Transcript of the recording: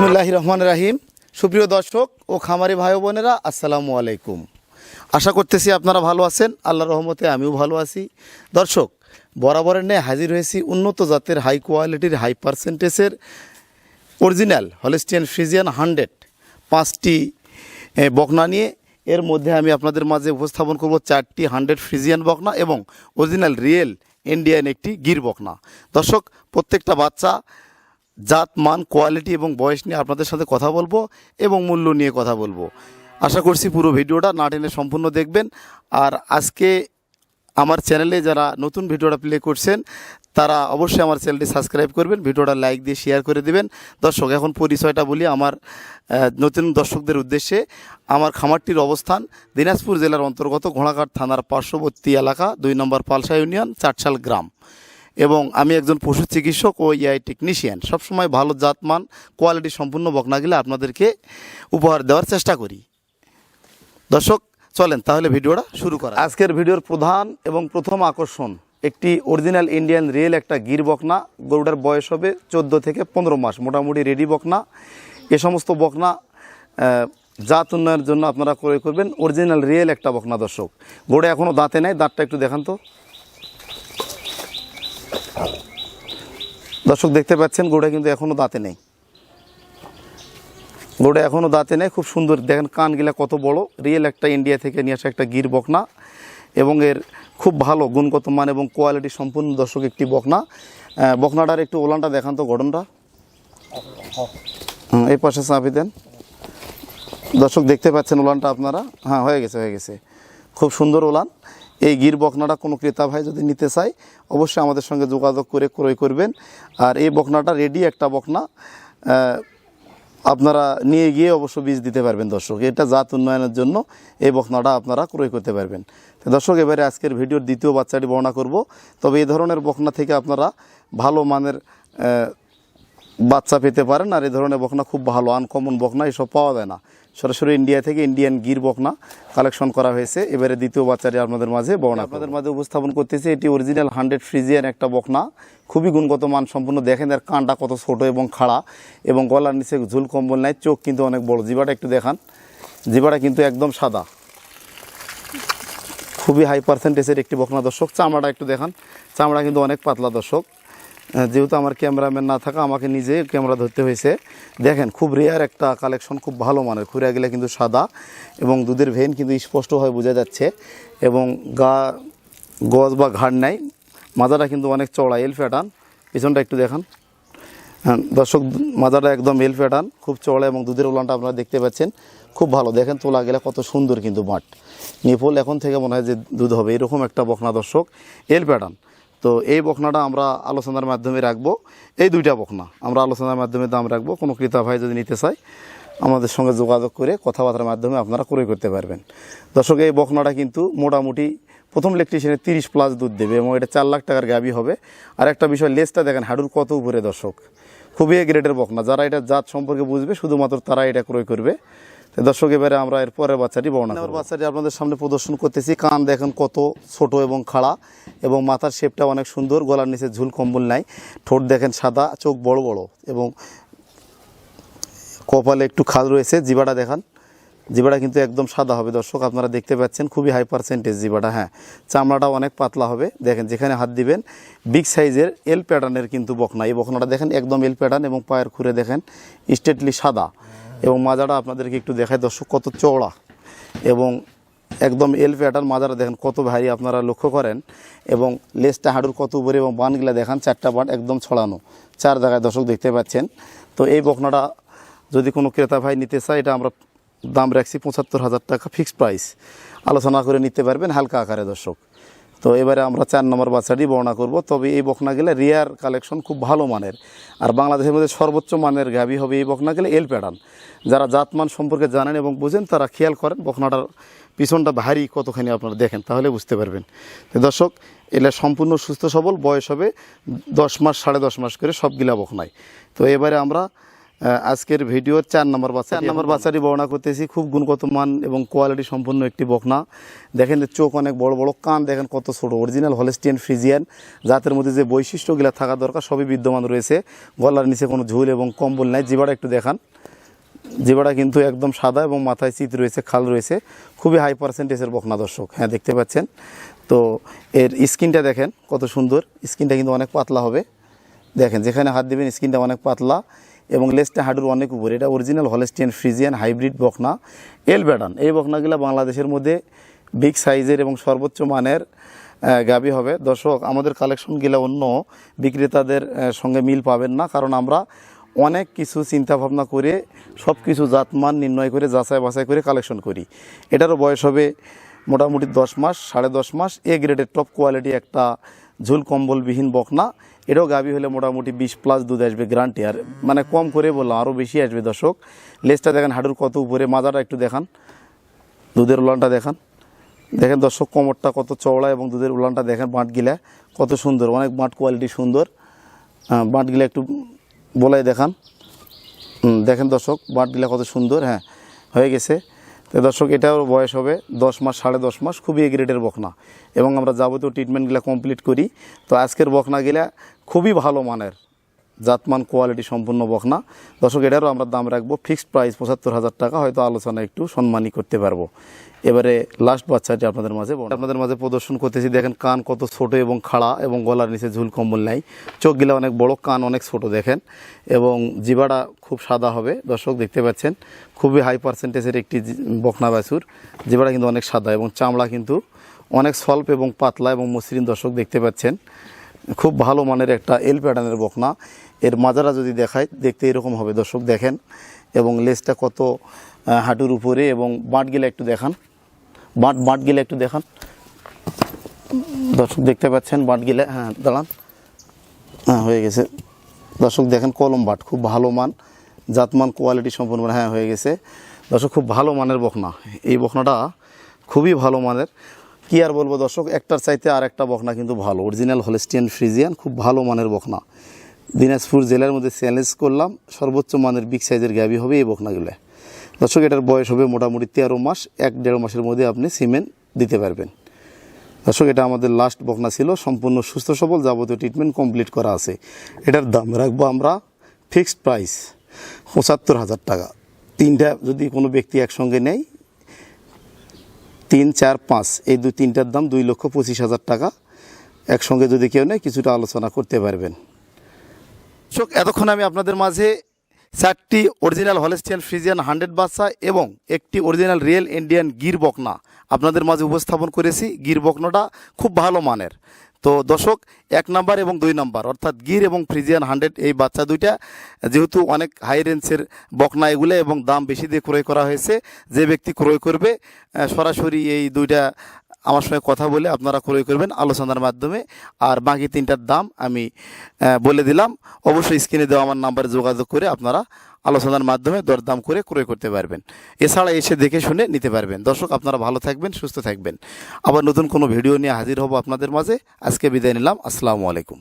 বিসমুল্লাহ রহমান রাহিম। সুপ্রিয় দর্শক ও খামারি ভাই বোনেরা, আসসালামু আলাইকুম। আশা করতেছি আপনারা ভালো আছেন। আল্লাহ রহমতে আমিও ভালো আছি। দর্শক, বরাবরের ন্যায় হাজির হয়েছি উন্নত জাতের হাই কোয়ালিটির হাই পার্সেন্টেজের অরিজিনাল হলেস্টিয়ান ফ্রিজিয়ান হান্ড্রেড পাঁচটি বকনা নিয়ে। এর মধ্যে আমি আপনাদের মাঝে উপস্থাপন করব চারটি হান্ড্রেড ফ্রিজিয়ান বকনা এবং অরিজিনাল রিয়েল ইন্ডিয়ান একটি গির বকনা। দর্শক, প্রত্যেকটা বাচ্চা জাত, মান, কোয়ালিটি এবং বয়স নিয়ে আপনাদের সাথে কথা বলব এবং মূল্য নিয়ে কথা বলব। আশা করছি পুরো ভিডিওটা না টেনে সম্পূর্ণ দেখবেন। আর আজকে আমার চ্যানেলে যারা নতুন ভিডিওটা প্লে করছেন, তারা অবশ্যই আমার চ্যানেলটি সাবস্ক্রাইব করবেন, ভিডিওটা লাইক দিয়ে শেয়ার করে দেবেন। দর্শক, এখন পরিচয়টা বলি আমার নতুন দর্শকদের উদ্দেশ্যে। আমার খামারটির অবস্থান দিনাজপুর জেলার অন্তর্গত ঘোড়াঘাট থানার পার্শ্ববর্তী এলাকা, দুই নম্বর পালসা ইউনিয়ন, চাটশাল গ্রাম। এবং আমি একজন পশু চিকিৎসক ও ইআই টেকনিশিয়ান সবসময় ভালো জাতমান কোয়ালিটি সম্পূর্ণ বকনাগুলো আপনাদেরকে উপহার দেওয়ার চেষ্টা করি। দর্শক, চলেন তাহলে ভিডিওটা শুরু করা আজকের ভিডিওর প্রধান এবং প্রথম আকর্ষণ, একটি অরিজিনাল ইন্ডিয়ান রিয়েল একটা গির বকনা, গরুটার বয়স হবে চোদ্দ থেকে পনেরো মাস, মোটামুটি রেডি বকনা। এ সমস্ত বকনা জাত উন্নয়নের জন্য আপনারা ক্রয় করবেন অরিজিনাল রিয়েল একটা বকনা, দর্শক। গরুটা এখনও দাঁতে নেই, দাঁতটা একটু দেখান তো। দর্শক দেখতে পাচ্ছেন, গরুটা কিন্তু এখনও দাঁতে নেই। গরুটা এখনও দাঁতে নেই, খুব সুন্দর। দেখেন কানগুলা কত বড় রিয়েল একটা ইন্ডিয়া থেকে নিয়ে আসা একটা গির বকনা। এবং এর খুব ভালো, গুণগত মান এবং কোয়ালিটি সম্পূর্ণ দর্শক একটি বকনা। বকনাটার একটু ওলানটা দেখান তো গঠনটা। এই পাশে চাপি দেন। দর্শক দেখতে পাচ্ছেন ওলানটা আপনারা? হ্যাঁ হয়ে গেছে হয়ে গেছে। খুব সুন্দর ওলান। এই গির বকনাটা কোনো ক্রেতা ভাই যদি নিতে চায়, অবশ্যই আমাদের সঙ্গে যোগাযোগ করে ক্রয় করবেন। আর এই বকনাটা রেডি একটা বকনা আপনারা নিয়ে গিয়ে অবশ্য বীজ দিতে পারবেন দর্শক। এটা জাত উন্নয়নের জন্য এই বকনাটা আপনারা ক্রয় করতে পারবেন। দর্শক, এবারে আজকের ভিডিওর দ্বিতীয় বাচ্চাটি বর্ণনা করব। তবে এই ধরনের বকনা থেকে আপনারা ভালো মানের বাচ্চা পেতে পারেন আর এই ধরনের বকনা খুব ভালো আনকমন বকনা, এসব পাওয়া যায় না। সরাসরি ইন্ডিয়া থেকে ইন্ডিয়ান গির বকনা কালেকশন করা হয়েছে। এবারে দ্বিতীয় বাচ্চাটি আপনাদের মাঝে বকনা আপনাদের মাঝে উপস্থাপন করতেছে, এটি অরিজিনাল হান্ড্রেড ফ্রিজিয়ান একটা বকনা। খুবই গুণগত মান সম্পূর্ণ দেখেন এর কানটা কত ছোট এবং খাড়া এবং গলার নিচে ঝুল কম্বল নাই, চোখ কিন্তু অনেক বড়। জিবাটা একটু দেখান। জিবাটা কিন্তু একদম সাদা। খুবই হাই পার্সেন্টেজের একটি বকনা দর্শক। চামড়াটা একটু দেখান। চামড়া কিন্তু অনেক পাতলা দর্শক। যেহেতু আমার ক্যামেরাম্যান না থাকা, আমাকে নিজে ক্যামেরা ধরতে হয়েছে। দেখেন, খুব রেয়ার একটা কালেকশন খুব ভালো মানের। খুঁড়ে গেলে কিন্তু সাদা এবং দুধের ভেন কিন্তু স্পষ্টভাবে বোঝা যাচ্ছে। এবং গা, গজ বা ঘাড় নাই। মাজাটা কিন্তু অনেক চওড়া এল প্যাটার্ন পিছনটা একটু দেখান। দর্শক, মাজাটা একদম এল প্যাটার্ন খুব চওড়া এবং দুধের উলানটা আপনারা দেখতে পাচ্ছেন। খুব ভালো। দেখেন, তোলা গেলে কত সুন্দর কিন্তু মাঠ। নিপল এখন থেকে মনে হয় যে দুধ হবে, এরকম একটা বকনা দর্শক। এল প্যাটার্ন তো এই বকনাটা আমরা আলোচনার মাধ্যমে রাখব। এই দুইটা বকনা আমরা আলোচনার মাধ্যমে দাম রাখব। কোনো ক্রেতা ভাই যদি নিতে চায়, আমাদের সঙ্গে যোগাযোগ করে কথাবার্তার মাধ্যমে আপনারা ক্রয় করতে পারবেন। দর্শক, এই বকনাটা কিন্তু মোটামুটি প্রথম ইলেকট্রিশিয়ানে তিরিশ প্লাস দুধ দেবে এবং এটা চার লাখ টাকার গাবি হবে। আর একটা বিষয়, লেজটা দেখেন হাডুর কত উপরে দর্শক। খুবই গ্রেডের বকনা। যারা এটা জাত সম্পর্কে বুঝবে, শুধুমাত্র তারা এটা ক্রয় করবে। দর্শক এবারে আমরা এর পরের বাচ্চাটি বর্ণনা করব। বাচ্চাটি আপনাদের সামনে প্রদর্শন করতেছি। কান দেখেন কত ছোট এবং খাড়া এবং মাথার শেপটা অনেক সুন্দর গলার নিচে ঝুল কম্বল নাই। ঠোঁট দেখেন সাদা চোখ বড় বড় এবং কপালে একটু খাল রয়েছে। জিবাটা দেখান। জিবাটা কিন্তু একদম সাদা হবে দর্শক আপনারা দেখতে পাচ্ছেন খুবই হাই পার্সেন্টেজ জিবাটা হ্যাঁ। চামড়াটা অনেক পাতলা হবে দেখেন যেখানে হাত দিবেন বিগ সাইজের এল প্যাটার্নের কিন্তু বকনা। এই বকনাটা দেখেন একদম এল প্যাটার্ন এবং পায়ের খুঁড়ে দেখেন স্টেটলি সাদা। এবং মাজাটা আপনাদেরকে একটু দেখায় দর্শক, কত চওড়া এবং একদম এল প্যাটার্ন মাজাটা দেখেন, কত ভারী আপনারা লক্ষ্য করেন এবং লেজটা হাঁটুর কত উপরে এবং বানগুলা দেখান, চারটা বান একদম ছড়ানো, চার জায়গায় দর্শক দেখতে পাচ্ছেন। তো এই বকনাটা যদি কোনো ক্রেতা ভাই নিতে চায়, এটা আমরা দাম রাখছি পঁচাত্তর হাজার টাকা ফিক্সড প্রাইস আলোচনা করে নিতে পারবেন হালকা আকারে, দর্শক। তো এবারে আমরা চার নম্বর বাচ্চাটি বর্ণনা করব। তবে এই বকনা গেলে রিয়ার কালেকশন খুব ভালো মানের। আর বাংলাদেশের মধ্যে সর্বোচ্চ মানের গাবি হবে এই বকনা গেলে এল প্যাডান। যারা জাতমান সম্পর্কে জানেন এবং বুঝেন, তারা খেয়াল করেন বকনাটার পিছনটা ভারী কতখানি আপনারা দেখেন, তাহলে বুঝতে পারবেন। দর্শক, এলা সম্পূর্ণ সুস্থ সবল, বয়স হবে দশ মাস, সাড়ে দশ মাস করে সবগুলা বকনায় তো এবারে আমরা আজকের ভিডিওর চার নম্বর বাচ্চা চার নম্বর বাচ্চাটি বর্ণনা করতেছি খুব গুণগত মান এবং কোয়ালিটি সম্পন্ন একটি বকনা। দেখেন যে চোখ অনেক বড় বড় কান দেখেন কত ছোট। অরিজিনাল হলেস্টিয়ান ফ্রিজিয়ান জাতের মধ্যে যে বৈশিষ্ট্যগুলো থাকা দরকার সবই বিদ্যমান রয়েছে। গলার নিচে কোনো ঝুল এবং কম্বল নাই। জিবাটা একটু দেখান। জিবাটা কিন্তু একদম সাদা এবং মাথায় চিত রয়েছে খাল রয়েছে। খুবই হাই পার্সেন্টেজের বকনা দর্শক। হ্যাঁ দেখতে পাচ্ছেন? তো এর স্কিনটা দেখেন কত সুন্দর। স্কিনটা কিন্তু অনেক পাতলা হবে। দেখেন যেখানে হাত দেবেন স্কিনটা অনেক পাতলা। এবং লেসটা হাডুর অনেক উপরে। এটা অরিজিনাল হলেস্টিয়ান ফ্রিজিয়ান হাইব্রিড বকনা। এল ব্যাডান, এই বকনাগুলো বাংলাদেশের মধ্যে বিগ সাইজের এবং সর্বোচ্চ মানের গাভী হবে। দর্শক, আমাদের কালেকশনগুলো অন্য বিক্রেতাদের সঙ্গে মিল পাবেন না, কারণ আমরা অনেক কিছু চিন্তা ভাবনা করে সব কিছু জাতমান নির্ণয় করে, যাচাই বাছাই করে কালেকশন করি। এটারও বয়স হবে মোটামুটি দশ মাস, সাড়ে দশ মাস। এ গ্রেডের টপ কোয়ালিটি একটা ঝুল কম্বলবিহীন বকনা। এটাও গাভী হলে মোটামুটি বিশ প্লাস দুধ আসবে গ্রান্টি আর মানে কম করে বললাম আরও বেশি আসবে দর্শক। লেজটা দেখেন হাডুর কত উপরে মাজাটা একটু দেখান। দুধের উলানটা দেখান। দেখেন দর্শক কোমরটা কত চওড়া এবং দুধের উলানটা দেখেন বাঁটগিলা কত সুন্দর অনেক বাঁট কোয়ালিটি সুন্দর। আহ, বাঁটগিলা একটু বলাই দেখান। দেখেন দর্শক বাঁটগিলা কত সুন্দর হ্যাঁ হয়ে গেছে। তো দর্শক এটাও বয়স হবে দশ মাস, সাড়ে দশ মাস, খুবই গ্রেডের বকনা। এবং আমরা যাবতীয় ট্রিটমেন্টগুলো কমপ্লিট করি। তো আজকের বকনাগুলা খুবই ভালো মানের। জাতমান কোয়ালিটি সম্পূর্ণ বকনা দর্শক, এটারও আমরা দাম রাখব। ফিক্সড প্রাইস পঁচাত্তর হাজার টাকা, হয়তো আলোচনা একটু সম্মানী করতে পারব। এবারে লাস্ট বাচ্চাটি আপনাদের মাঝে আপনাদের মাঝে প্রদর্শন করতেছি। দেখেন কান কত ছোট এবং খাড়া এবং গলার নিচে ঝুল কম্বল নাই। চোখগুলা অনেক বড়, কান অনেক ছোট, দেখেন। এবং জিবাটা খুব সাদা হবে। দর্শক, দেখতে পাচ্ছেন, খুবই হাই পার্সেন্টেজের একটি বকনা বাছুর। জিবাটা কিন্তু অনেক সাদা এবং চামড়া কিন্তু অনেক স্বল্প এবং পাতলা এবং মসৃণ, দর্শক, দেখতে পাচ্ছেন। খুব ভালো মানের একটা এল প্যাটার্নের বকনা এর মাজারা যদি দেখায়, দেখতে এরকম হবে। দর্শক দেখেন, এবং লেজটা কত হাঁটুর উপরে, এবং বাঁট গেলে একটু দেখান। বাঁট বাঁট গেলে একটু দেখান। দর্শক দেখতে পাচ্ছেন বাঁট গেলে হ্যাঁ দাঁড়ান। হ্যাঁ হয়ে গেছে। দর্শক দেখেন, কলম বাট, খুব ভালো মান। জাতমান, কোয়ালিটি সম্পূর্ণ হ্যাঁ হয়ে গেছে। দর্শক, খুব ভালো মানের বখনা। এই বকনাটা খুবই ভালো মানের। কি আর বলব দর্শক, একটার চাইতে আর একটা বকনা কিন্তু ভালো। অরিজিনাল হলেস্টিয়ান ফ্রিজিয়ান খুব ভালো মানের বকনা দিনাজপুর জেলার মধ্যে চ্যালেঞ্জ করলাম, সর্বোচ্চ মানের বিগ সাইজের গাবি হবে এই বকনাগুলো। দর্শক, এটার বয়স হবে মোটামুটি তেরো মাস, এক দেড় মাসের মধ্যে আপনি সিমেন্ট দিতে পারবেন। দর্শক, এটা আমাদের লাস্ট বকনা ছিল, সম্পূর্ণ সুস্থ, সবল, যাবতীয় ট্রিটমেন্ট কমপ্লিট করা আছে। এটার দাম রাখব আমরা ফিক্সড প্রাইস পঁচাত্তর হাজার টাকা। তিনটা যদি কোনো ব্যক্তি একসঙ্গে নেয়, তিন, চার, পাঁচ, এই দু তিনটার দাম দুই লক্ষ পঁচিশ হাজার টাকা। একসঙ্গে যদি কেউ নেয়, কিছুটা আলোচনা করতে পারবেন। দর্শক, এতক্ষণ আমি আপনাদের মাঝে চারটি অরিজিনাল হলেস্টিয়ান ফ্রিজিয়ান হান্ড্রেড বাচ্চা এবং একটি অরিজিনাল রিয়েল ইন্ডিয়ান গির বকনা আপনাদের মাঝে উপস্থাপন করেছি। গির বকনাটা খুব ভালো মানের। তো দর্শক, এক নাম্বার এবং দুই নাম্বার, অর্থাৎ গির এবং ফ্রিজিয়ান হান্ড্রেড এই বাচ্চা দুইটা, যেহেতু অনেক হাই রেঞ্জের বকনা এগুলো এবং দাম বেশি দিয়ে ক্রয় করা হয়েছে, যে ব্যক্তি ক্রয় করবে সরাসরি এই দুইটা আমার সঙ্গে কথা বলে আপনারা ক্রয় করবেন আলোচনার মাধ্যমে। আর বাকি তিনটার দাম আমি বলে দিলাম। অবশ্যই স্ক্রিনে দেওয়া আমার নাম্বারে যোগাযোগ করে আপনারা আলোচনার মাধ্যমে দরদাম করে ক্রয় করতে পারবেন। এছাড়া এসে দেখে শুনে নিতে পারবেন। দর্শক, আপনারা ভালো থাকবেন, সুস্থ থাকবেন। আবার নতুন কোনো ভিডিও নিয়ে হাজির হব আপনাদের মাঝে। আজকে বিদায় নিলাম। আসসালামু আলাইকুম।